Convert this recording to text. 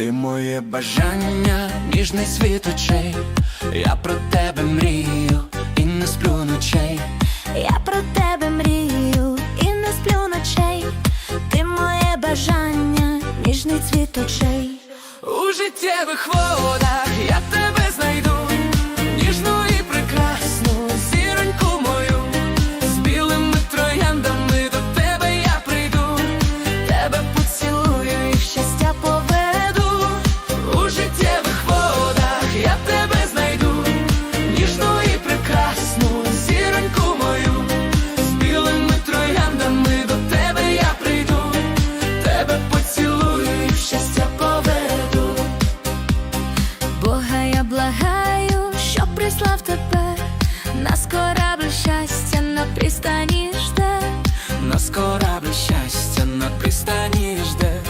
Ти моє бажання, ніжний світ очей. Я про тебе мрію і не сплю ночей. Я про тебе мрію і не сплю ночей. Ти моє бажання, ніжний цвіт очей. У життєвих водах я тебе Бога я благаю, щоб прислав тебе, нас корабль щастя на пристані жде, нас корабль щастя на пристані жде.